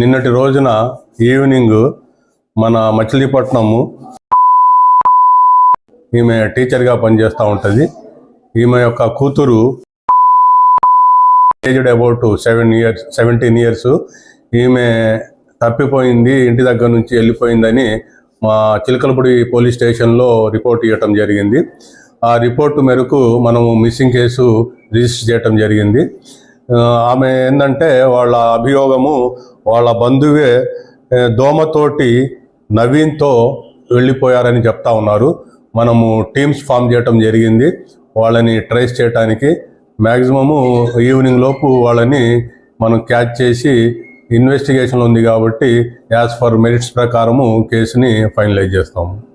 నిన్నటి రోజున ఈవినింగ్ మన మచిలీపట్నము ఈమె టీచర్గా పనిచేస్తూ ఉంటుంది. ఈమె యొక్క కూతురు aged about seven years seventeen years. ఈమె తప్పిపోయింది ఇంటి దగ్గర నుంచి వెళ్ళిపోయిందని మా చిలకలపూడి పోలీస్ స్టేషన్లో రిపోర్ట్ ఇవ్వటం జరిగింది. ఆ రిపోర్టు మేరకు మనము మిస్సింగ్ కేసు రిజిస్టర్ చేయటం జరిగింది. ఆమె ఏంటంటే వాళ్ళ అభియోగము వాళ్ళ బంధువే దోమతోటి నవీన్తో వెళ్ళిపోయారని చెప్తా ఉన్నారు. మనము టీమ్స్ ఫామ్ చేయటం జరిగింది. వాళ్ళని ట్రేస్ చేయడానికి మ్యాక్సిమము ఈవినింగ్ లోపు వాళ్ళని మనం క్యాచ్ చేసి ఇన్వెస్టిగేషన్ ఉంది కాబట్టి యాజ్ ఫర్ మెరిట్స్ ప్రకారము కేసుని ఫైనలైజ్ చేస్తాము.